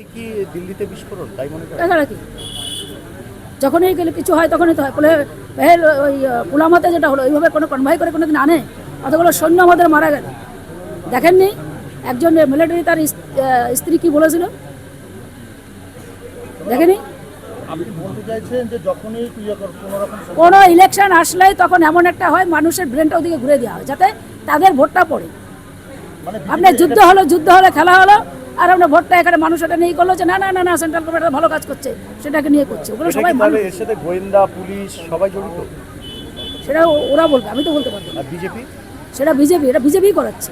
এই কি দিল্লিতে বিস্ফোরণ? তাই মনে করেন? এছাড়া কি যখনই গেলে কিছু হয় তখনই তো হয়। বলে ওই পুলামাতে যেটা হলো এইভাবে কোনো কনভাই করে কোনোদিন আনে? অতগুলো সৈন্য আমাদের মারা গেল। দেখেননি? একজন মিলিটারি তার স্ত্রী কি বলেছিল? দেখেনি? কোনো ইলেকশন আসলেই তখন এমন একটা হয় মানুষের ব্রেনটা ওদিকে ঘুরে দেওয়া হয় যাতে তাদের ভোটটা পড়ে। মানে আপনার যুদ্ধ হলো যুদ্ধ হলো খেলা হলো আর আমরা ভোটটা এখানে মানুষ এটা নিয়ে করল যে না না না না সেন্ট্রাল গভর্নমেন্ট ভালো কাজ করছে সেটাকে নিয়ে করছে। ওগুলো সবাই এর সাথে গোয়েন্দা পুলিশ সবাই জড়িত? সেটা ওরা বলবে আমি তো বলতে পারব না। আর বিজেপি? সেটা বিজেপি এটা বিজেপি করাচ্ছে।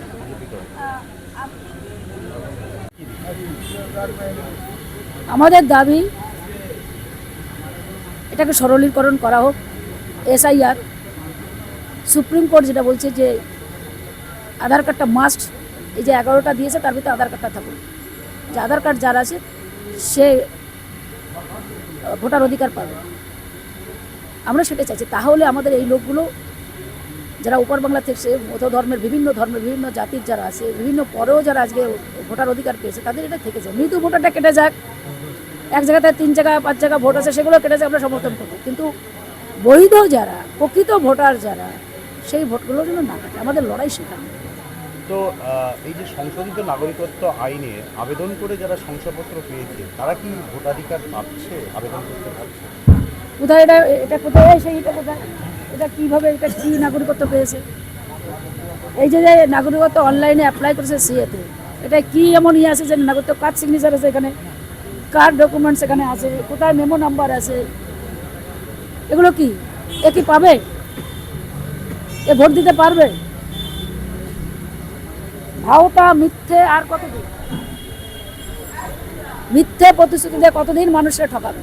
আমাদের দাবি এটাকে সরলীকরণ করা হোক এসআইআর সুপ্রিম কোর্ট যেটা বলছে যে আধার কার্ডটা মাস্ট এই যে এগারোটা দিয়েছে, তার ভিতরে আধার কার্ডটা থাকুক। যে আধার কার্ড যার আছে, সে ভোটার অধিকার পাবে। আমরা সেটা চাইছি। তাহলে আমাদের এই লোকগুলো, যারা উপর বাংলা থেকে মত ধর্মের, বিভিন্ন ধর্মের, বিভিন্ন জাতির যারা আছে, বিভিন্ন পরেও যারা আজকে ভোটার অধিকার পেয়েছে, তাদের এটা থেকে যায় মৃত্যু ভোটারটা কেটে যাক। এক জায়গাতে তিন জায়গা, পাঁচ জায়গা ভোট আছে, সেগুলো কেটে যাক, আমরা সমর্থন করব। কিন্তু বৈধ যারা, প্রকৃত ভোটার যারা, সেই ভোটগুলো যেন না কাটে। আমাদের লড়াই সেখানে তো এই যে সংশোধিত নাগরিকত্ব আইনে আবেদন করে যারা শংসাপত্র পেয়েছে, তারা কি ভোটাধিকার পাচ্ছে, আবেদন করতে পারছে? কোথায় এটা এটা কোথায় সেই এটা কোথায়? এটা কীভাবে এটা কী নাগরিকত্ব পেয়েছে? এই যে নাগরিকত্ব অনলাইনে অ্যাপ্লাই করেছে সিএতে, এটা কি এমন ইয়ে আছে যে নাগরিকত্ব কার সিগনেচার আছে এখানে? কার ডকুমেন্টস এখানে আছে? কোথায় মেমো নাম্বার আছে? এগুলো কি? এ কি পাবে? এ ভোট দিতে পারবে? ভাওতা মিথ্যে আর কতদিন? মিথ্যে প্রতিশ্রুতি দিয়ে কতদিন মানুষরা ঠকাবে?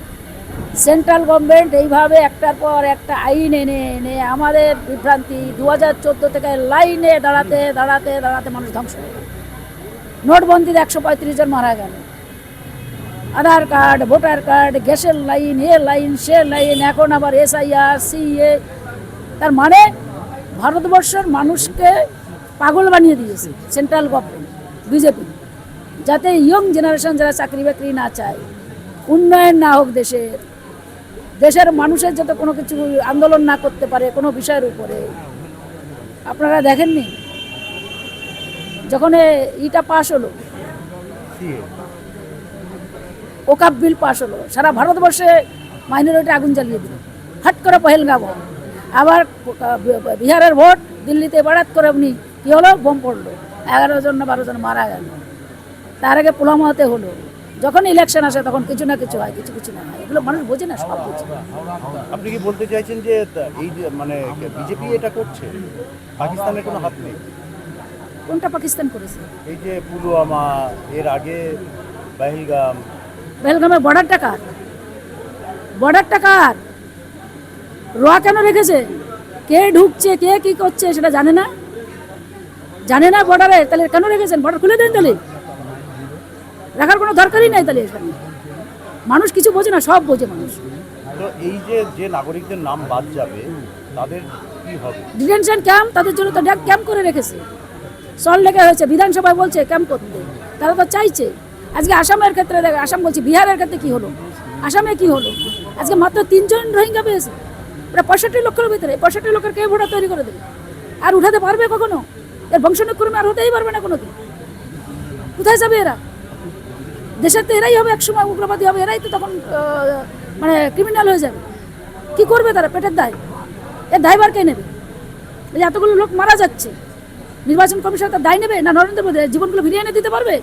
সেন্ট্রাল গভর্নমেন্ট এইভাবে একটার পর একটা আইন এনে এনে আমাদের বিভ্রান্তি দু হাজার চোদ্দ থেকে লাইনে দাঁড়াতে দাঁড়াতে দাঁড়াতে মানুষ ধ্বংস হয়ে গেল। নোটবন্দিতে একশো পঁয়ত্রিশ জন মারা গেল। আধার কার্ড, ভোটার কার্ড, গ্যাসের লাইন, এ লাইন, সে লাইন, এখন আবার এসআইআর, সিএ। তার মানে ভারতবর্ষের মানুষকে পাগল বানিয়ে দিয়েছে সেন্ট্রাল গভর্নমেন্ট বিজেপি যাতে ইয়ং জেনারেশন যারা চাকরি বাকরি না চায়, উন্নয়ন না হোক দেশের দেশের মানুষের যাতে কোনো কিছু আন্দোলন না করতে পারে, কোনো বিষয়ের উপরে। আপনারা দেখেননি? যখন ইটা পাশ হলো, ওকাপ বিল পাশ হলো, সারা ভারতবর্ষে মাইনরিটি আগুন জ্বালিয়ে দিল। হট করে পহেলগাঁও। আবার বিহারের ভোট, দিল্লিতে বারাত করে আপনি কী হলো? বোম পড়ল। এগারো জন না বারো জন মারা গেল। তার আগে পুলামাতে হলো। যখন ইলেকশন আসে তখন কিছু না কিছু হয় কিছু কিছু না হয়। এগুলো মানুষ বোঝে না সব বোঝে। আপনি কি বলতে চাইছেন যে এই যে মানে বিজেপি এটা করছে? পাকিস্তানের কোনো হাত নেই। কোনটা পাকিস্তান করেছে? এই যে পুলওয়ামা এর আগে বাহিলগাম। বেলগামের বর্ডারটা কার? বর্ডারটা কার? রোয়া কেন রেখেছে? কে ঢুকছে কে কি করছে সেটা জানে না? জানে না বর্ডারে তাহলে কেন রেখেছেন? বর্ডার খুলে দেন তাহলে। রাখার কোনো দরকারই নাই তাহলে এখানে। মানুষ কিছু বোঝে না সব বোঝে মানুষ। তো এই যে যে নাগরিকদের নাম বাদ যাবে তাদের কি হবে? ডিটেনশন ক্যাম্প তাদের জন্য তো ক্যাম্প করে রেখেছে। সল লেগে হয়েছে বিধানসভায় বলছে ক্যাম্প করতে। তারা তো চাইছে। আজকে আসামের ক্ষেত্রে দেখ আসাম বলছি বিহারের ক্ষেত্রে কি হলো? আসামে কি হলো? আজকে মাত্র তিনজন রোহিঙ্গা পেয়েছে। প্রায় পঁয়ষট্টি লক্ষের ভিতরে পঁয়ষট্টি লক্ষের কে ভোটার তৈরি করে দেবে? আর উঠাতে পারবে কখনো? এর বংশনুক্রমে আর হতেই পারবে না কোনোদিন। কোথায় যাবে এরা? দেশের তো এরাই হবে একসময় উগ্রবাদী হবে এরাই তো তখন মানে ক্রিমিনাল হয়ে যাবে। কি করবে তারা? পেটের দায়। এর দায়ভার কে নেবে? এই এতগুলো লোক মারা যাচ্ছে। নির্বাচন কমিশন তার দায় নেবে? না নরেন্দ্র মোদী? জীবনগুলো ফিরিয়ে এনে দিতে পারবে?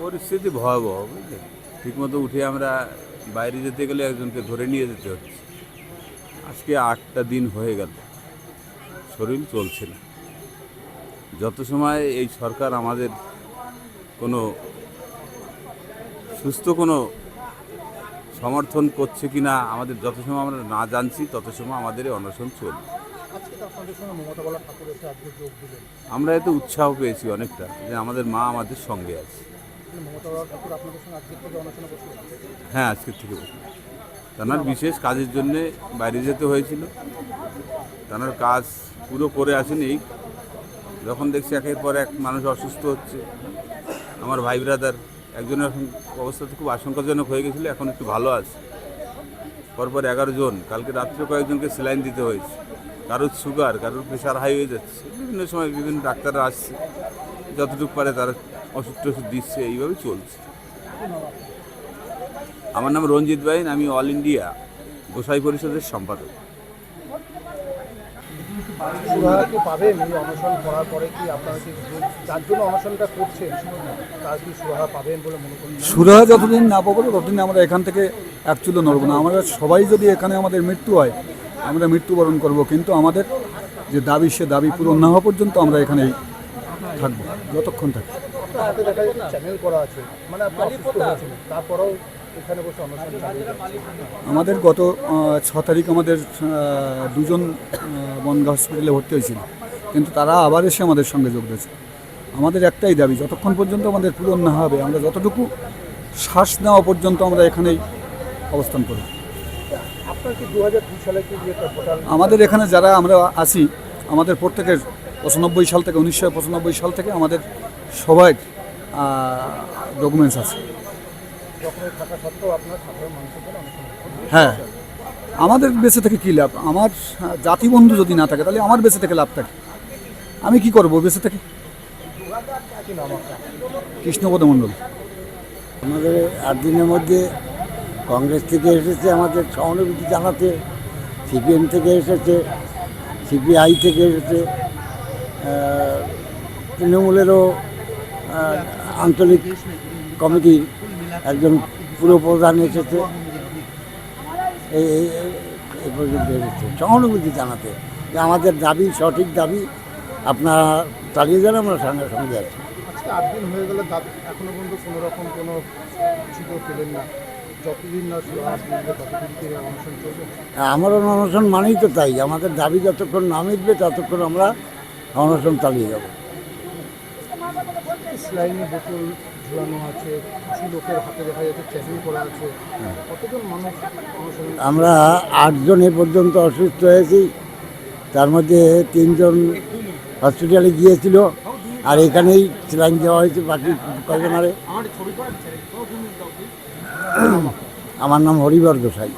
পরিস্থিতি ভয়াবহ বুঝলে ঠিকমতো উঠে আমরা বাইরে যেতে গেলে একজনকে ধরে নিয়ে যেতে হচ্ছে। আজকে আটটা দিন হয়ে গেল। শরীর চলছে না। যত সময় এই সরকার আমাদের কোনো সুস্থ কোনো সমর্থন করছে কি না আমাদের যত সময় আমরা না জানছি তত সময় আমাদের এই অনশন চলবে। আমরা এতে উৎসাহ পেয়েছি অনেকটা যে আমাদের মা আমাদের সঙ্গে আছে। হ্যাঁ আজকের থেকে তানার বিশেষ কাজের জন্যে বাইরে যেতে হয়েছিল। তানার কাজ পুরো করে আসেনি। যখন দেখছি একের পর এক মানুষ অসুস্থ হচ্ছে, আমার ভাই ব্রাদার একজনের অবস্থা তো খুব আশঙ্কাজনক হয়ে গেছিল, এখন একটু ভালো আছে। পরপর এগারো জন, কালকে রাত্রে কয়েকজনকে স্যালাইন দিতে হয়েছে। কারোর সুগার কারোর প্রেশার হাই হয়ে যাচ্ছে। বিভিন্ন সময় বিভিন্ন ডাক্তাররা আসছে। যতটুকু পারে তারা ওষুধ টষুধ দিচ্ছে এইভাবে চলছে। আমার নাম রঞ্জিত বাইন আমি অল ইন্ডিয়া গোসাই পরিষদের সম্পাদক। পাবেন এই অনশন করার পরে কি আপনারা কি যার জন্য অনশনটা করছেন তার কি সুরাহা পাবেন বলে মনে করেন? সুরাহা যতদিন না পাবো ততদিন আমরা এখান থেকে এক চুলো নড়বো না। আমরা সবাই যদি এখানে আমাদের মৃত্যু হয় আমরা মৃত্যুবরণ করব। কিন্তু আমাদের যে দাবি সে দাবি পূরণ না হওয়া পর্যন্ত আমরা এখানেই থাকব যতক্ষণ থাকি আপনার হাতে দেখা যাচ্ছে চ্যানেল করা আছে মানে আপনি অসুস্থ হয়েছিলেন তারপরেও এখানে বসে অনশন আমাদের গত ছ তারিখ আমাদের দুজন বনগাঁ হসপিটালে ভর্তি হয়েছিল। কিন্তু তারা আবার এসে আমাদের সঙ্গে যোগ দিয়েছে। আমাদের একটাই দাবি যতক্ষণ পর্যন্ত আমাদের পূরণ না হবে আমরা যতটুকু শ্বাস নেওয়া পর্যন্ত আমরা এখানেই অবস্থান করি আমাদের এখানে যারা আমরা আছি আমাদের প্রত্যেকের পঁচানব্বই সাল থেকে উনিশশো পঁচানব্বই সাল থেকে আমাদের সবাই ডকুমেন্টস আছে। হ্যাঁ আমাদের বেঁচে থেকে কী লাভ? আমার আহ, জাতিবন্ধু যদি না থাকে তাহলে আমার বেঁচে থেকে লাভ থাকে। আমি কি করব বেঁচে থেকে? কৃষ্ণপদ মণ্ডল। আমাদের আট দিনের মধ্যে কংগ্রেস থেকে এসেছে আমাদের সহানুভূতি জানাতে সিপিএম থেকে এসেছে সিপিআই থেকে এসেছে তৃণমূলেরও আঞ্চলিক কমিটির একজন পুরপ্রধান এসেছে। এই পর্যন্ত এসেছে। সহানুভূতি জানাতে। যে আমাদের দাবি সঠিক দাবি আপনারা চালিয়ে যান আমরা সঙ্গে সঙ্গে আছি। আট দিন হয়ে গেলে দাবি এখনও পর্যন্ত কোনো রকম কোনো কিছু পেলেন না। যতদিন না সুরাহা মিলবে ততদিন কি অনশন আমার অনশন মানেই তো তাই। আমাদের দাবি যতক্ষণ না মিটবে ততক্ষণ আমরা অনশন চালিয়ে যাব। স্লাইনে বোতল ঝুলানো আছে কিছু লোকের হাতে দেখা যাচ্ছে চ্যাকিং করা আছে। কতজন মানুষ আমরা আটজন এ পর্যন্ত অসুস্থ হয়েছি। তার মধ্যে তিনজন হসপিটালে গিয়েছিল আর এখানেই স্যালাইন দেওয়া হয়েছে বাকি কয়জনারে আমার নাম হরিবর গোসাই।